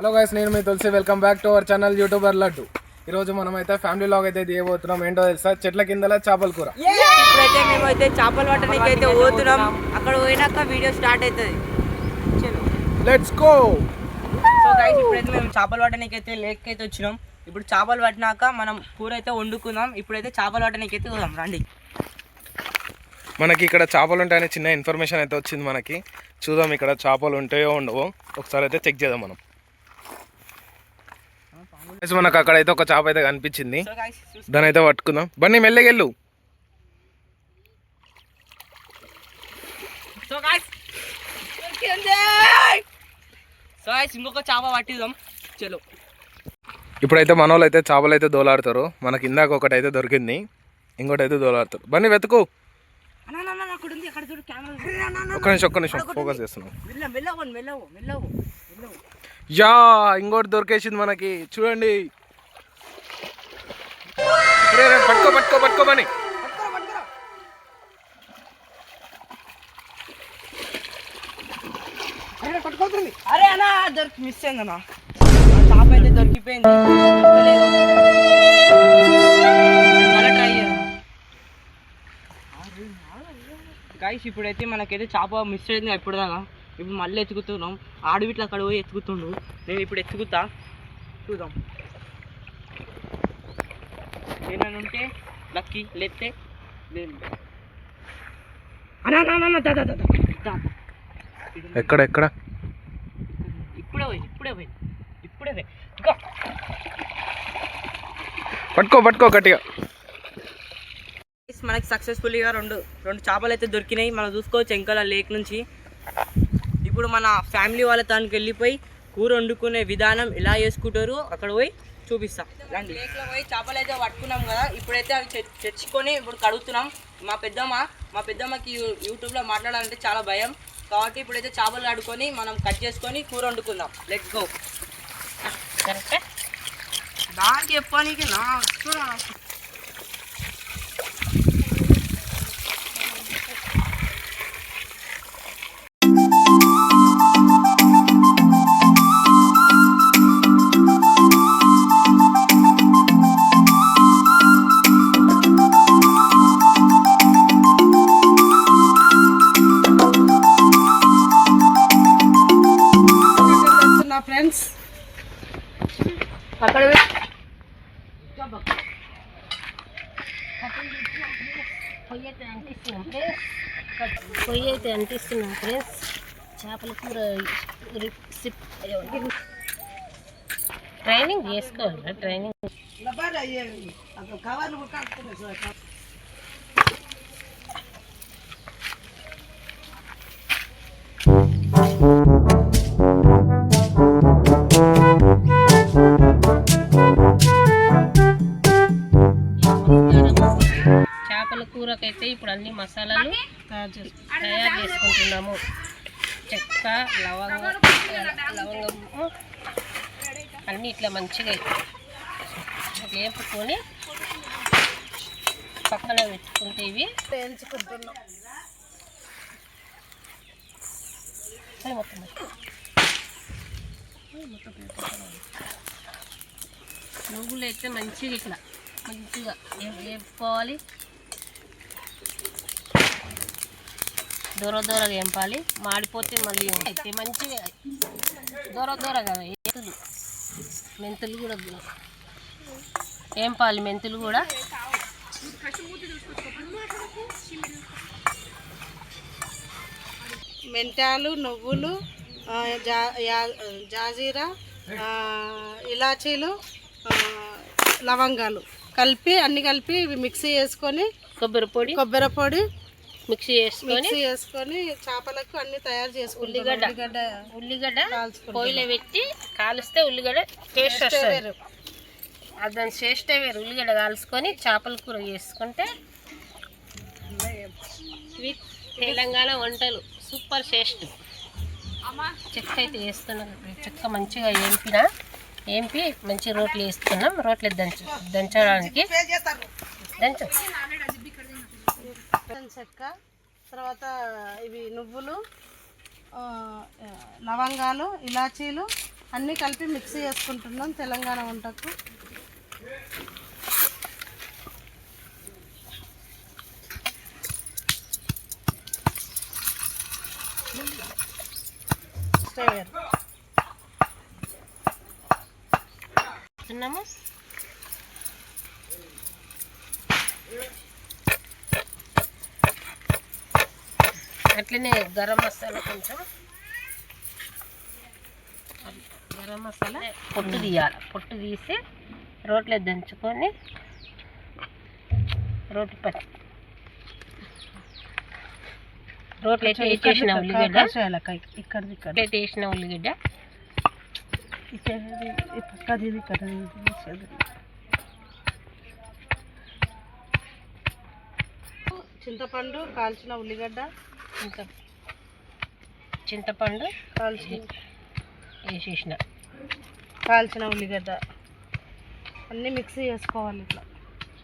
Hello guys నేను మీ Tulasi. Welcome back to our channel YouTuber Laddu ఈరోజు మనం అయితే ఫ్యామిలీ లాగ్ అయితే దిగబోతున్నాం ఏంటో తెలుసా? చెట్ల కిందల చేపల కూర. ఇప్పుడైతే మేమైతే చేపలు పట్టడానికి అయితే పోతున్నాం అక్కడ పోయినాక వీడియో స్టార్ట్ అవుతుంది లెట్స్ గో సో గైస్ ఇప్పుడైతే మేము చేపలు పట్టడానికి అయితే లేక్ అయితే వచ్చినాం. ఇప్పుడు చేపలు పట్టినాక మనం కూర అయితే వండుకుందాం. ఇప్పుడైతే చేపలు పట్టడానికి అయితే పోదాం రండి. మనకి ఇక్కడ చేపలు ఉంటాయని చిన్న ఇన్ఫర్మేషన్ అయితే వచ్చింది మనకి. చూద్దాం ఇక్కడ చేపలు ఉంటాయో ఉండవో. ఒకసారి అయితే చెక్ చేద్దాం మనం. మనకు అక్కడైతే ఒక చేప అయితే కనిపించింది. దాని అయితే పట్టుకుందాం. బండి మెల్లగెళ్ళు ఇంకొక చేప పట్టిద్దాం. చలో. ఇప్పుడైతే మన వాళ్ళు అయితే చేపలు అయితే దోలాడతారు. మనకి ఇందాక ఒకటి అయితే దొరికింది. ఇంకోటి అయితే దోలాడతారు. బండి వెతుకు. ఒక్క నిమిషం ఒక్క నిమిషం ఫోకస్ చేస్తున్నాం. యా ఇంకోటి దొరికేసింది మనకి. చూడండి. పట్టుకో పట్టుకో పట్టుకో పని అరే అన్నా దొరికి మిస్ అయింది అన్న. అయితే దొరికిపోయింది. గైస్ ఇప్పుడైతే మనకైతే చేప మిస్ అయింది ఇప్పుడు దాకా ఇప్పుడు మళ్ళీ ఎత్తుకుతున్నాం. ఆడవిట్లు అక్కడ పోయి ఎత్తుకుతుండు. నేను ఇప్పుడు ఎత్తుకుతా. చూద్దాం. ఏమైనా ఉంటే లక్కీ లేతే దా, దా. ఎక్కడ ఎక్కడ? ఇప్పుడే పోయి ఇప్పుడే పోయి. ఇప్పుడే పోయి. పట్టుకో పట్టుకో గట్టిగా. మనకి సక్సెస్ఫుల్గా రెండు రెండు చేపలు అయితే దొరికినాయి. మనం చూసుకోవచ్చు ఎంకల లేక్ నుంచి. ఇప్పుడు మన ఫ్యామిలీ వాళ్ళ తనకి వెళ్ళిపోయి కూర వండుకునే విధానం ఎలా చేసుకుంటారు అక్కడ పోయి చూపిస్తాం. రండి. లేక్లో పోయి చేపలు అయితే పట్టుకున్నాం కదా ఇప్పుడైతే అవి తెచ్చుకొని ఇప్పుడు కడుగుతున్నాం. మా పెద్దమ్మ మా పెద్దమ్మకి యూట్యూబ్లో మాట్లాడాలంటే చాలా భయం. కాబట్టి ఇప్పుడైతే చేపలు కడుక్కొని మనం కట్ చేసుకొని కూర వండుకుందాం. లెట్స్ గో కరెక్ట్ దానికి చెప్పడానికి నా పొయ్యి అయితే అంటిస్తున్నాం ఫ్రెండ్స్ చేపల కూర రెసిప్ ట్రైనింగ్ చేసుకోవాలి ట్రైనింగ్ చేపల తయారు చేసు- తయారు చేసుకుంటున్నాము. చెక్క లవంగ లవంగము. అన్నీ ఇట్లా మంచిగా వేపుకొని పక్కన పెట్టుకుంటే ఇవి మొత్తం మొత్తం పెట్టు. నువ్వులు అయితే మంచిగా ఇట్లా మంచిగా వేపుకోవాలి. దూర దూరగా వేపాలి మాడిపోతే మళ్ళీ అయితే మంచిగా దూర దూరగా మెంతులు. మెంతులు కూడా వేపాలి మెంతులు కూడా. మెంతాలు నువ్వులు జా- జాజీరా ఇలాచీలు లవంగాలు కలిపి అన్ని కలిపి ఇవి మిక్సీ చేసుకొని కొబ్బరి పొడి. కొబ్బరి పొడి మిక్సీ చేసుకొని మిక్సీ చేసుకొని చేపలకు అన్ని తయారు చేసుకుంటాం ఉల్లిగడ్డ. ఉల్లిగడ్డ ఉల్లిగడ్డ కాల్చుకుంటాం. పొయ్యిలో పెట్టి కాలిస్తే ఉల్లిగడ్డ టేస్ట్ వస్తుంది. వేరు. అది దాని టేస్టే వేరు. ఉల్లిగడ్డ కాల్చుకొని చేపల కూర చేసుకుంటే ఇవి తెలంగాణ వంటలు సూపర్ టేస్ట్ చెక్క అయితే వేస్తున్నాం చెక్క మంచిగా ఏంపిన ఏంపి మంచి రోట్లు వేస్తున్నాం. రోట్లు దంచ దంచడానికి దంచు. చెక్క తర్వాత ఇవి నువ్వులు లవంగాలు ఇలాచీలు అన్నీ కలిపి మిక్సీ చేసుకుంటున్నాం తెలంగాణ వంటకు. స్టేయర్ అట్లనే గరం మసాలా కొంచెం. గరం మసాలా? పొట్టు తీయాలి. పొట్టు తీసి రోట్లో దంచుకొని రోటి పచ్చి రోట్లో అయితే వేసేసిన ఉల్లిగడ్డ. ఇక్కడ వేసిన ఉల్లిగడ్డ. చింతపండు కాల్చిన ఉల్లిగడ్డ. ఇంకా చింతపండు కాల్చిన వేసేసిన. కాల్చిన ఉల్లిగడ్డ అన్నీ మిక్సీ చేసుకోవాలి ఇట్లా.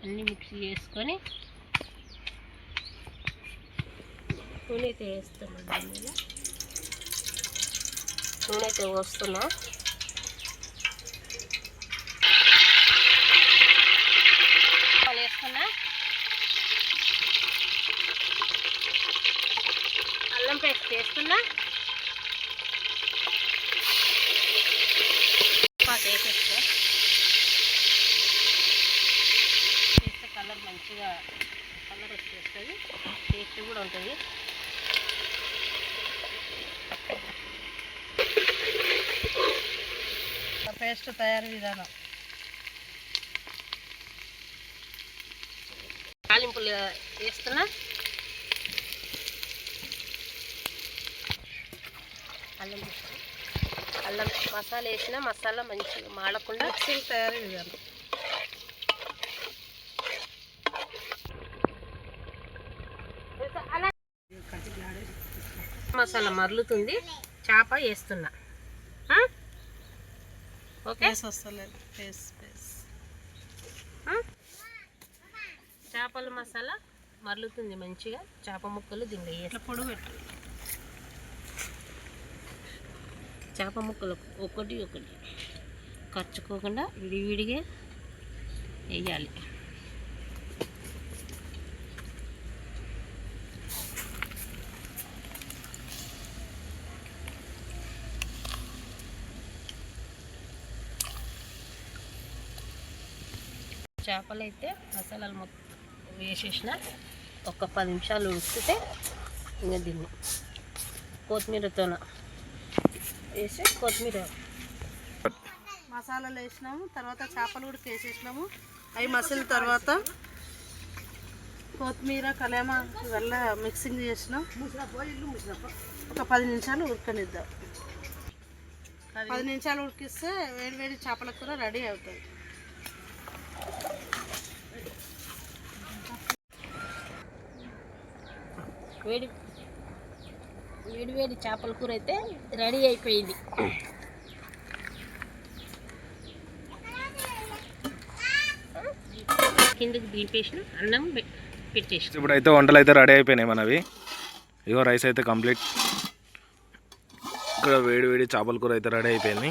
అన్నీ మిక్సీ చేసుకొని నూనె అయితే వేస్తున్నాం. నూనె అయితే పోస్తున్నా. చేస్తున్నా. వేసేస్తా చేస్తే కలర్ మంచిగా కలర్ వచ్చేస్తుంది. టేస్ట్ కూడా ఉంటుంది. పేస్ట్ తయారు విధానం. తాలింపులు వేస్తున్నా. అల్లం. అల్లం మసాలా వేసిన మసాలా మంచిగా మాడకుండా మిక్సీ తయారీ విధానం మసాలా మరలుతుంది. చేప వేస్తున్నా? ఓకే? చేపల మసాలా మరలుతుంది మంచిగా. చేప ముక్కలు దీనిలో వేస్తా ఇట్లా పొడి పెట్టు చేప ముక్కలు ఒకటి ఒకటి ఖర్చుకోకుండా విడివిడిగా వేయాలి. చేపలు అయితే మసాలాలు మొత్తం వేసేసిన ఒక పది నిమిషాలు ఉడికితే ఇంకా దీన్ని కొత్తిమీరతోన వేసి కొత్తిమీర. మసాలాలు వేసినాము తర్వాత చేపలు కూడా వేసేసినాము అవి మసిలిన తర్వాత కొత్తిమీర కలేమా ఇవల్ల మిక్సింగ్ చేసినాం. ఒక పది నిమిషాలు ఉడకనిద్దాం. పది నిమిషాలు ఉడికిస్తే వేడి వేడి చేపల కూర రెడీ అవుతుంది వేడి వేడి వేడి చేపల కూర అయితే రెడీ అయిపోయింది. కిందకి దింపేసిన అన్నం పెట్టేసి ఇప్పుడు అయితే వంటలు అయితే రెడీ అయిపోయినాయి మనవి. ఇగో రైస్ అయితే కంప్లీట్. ఇక్కడ వేడి వేడి చేపల కూర అయితే రెడీ అయిపోయింది.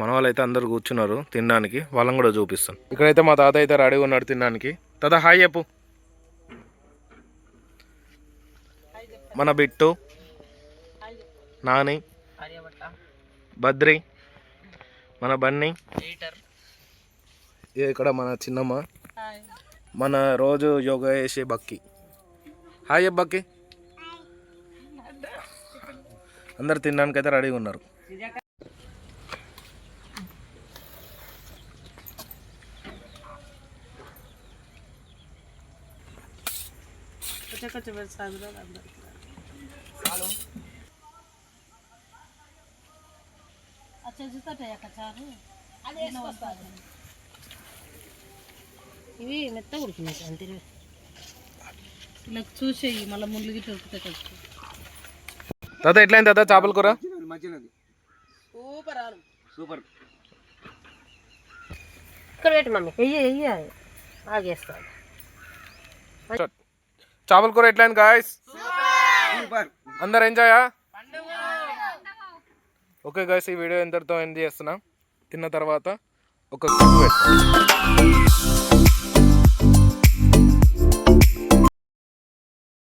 మన వాళ్ళు అయితే అందరు కూర్చున్నారు తినడానికి. వాళ్ళని కూడా చూపిస్తాను. ఇక్కడైతే మా తాత అయితే రెడీగా ఉన్నాడు తినడానికి. తాత హాయ్ చెప్పు. మన బిట్టు. నాని బద్రి మన బన్నీ. ఇక ఇక్కడ మన చిన్నమ్మ. మన రోజు యోగా చేసే బక్కి. హాయ్ బక్కి. అందరు తినడానికి అయితే రెడీగా ఉన్నారు. కొంచెం కొంచెం ఇవి మెత్తగా ఉడికినాయి అంతే ఇలా చూసేయి మళ్ళీ ముళ్ళు గిట్ల ఉడికితే కొంచెం తాత ఎట్లయింది తాత చేపల కూర? సూపర్ ఇక్కడ పెట్టి మమ్మీ. వెయ్యి వెయ్యి ఆగేస్తాను చేపల కూర ఎట్లయింది గాయస్ అందరు ఎంజాయా? ఓకే గాయస్ ఈ వీడియో ఎంతటితో ఏం చేస్తున్నా? తిన్న తర్వాత ఒక పెడతాను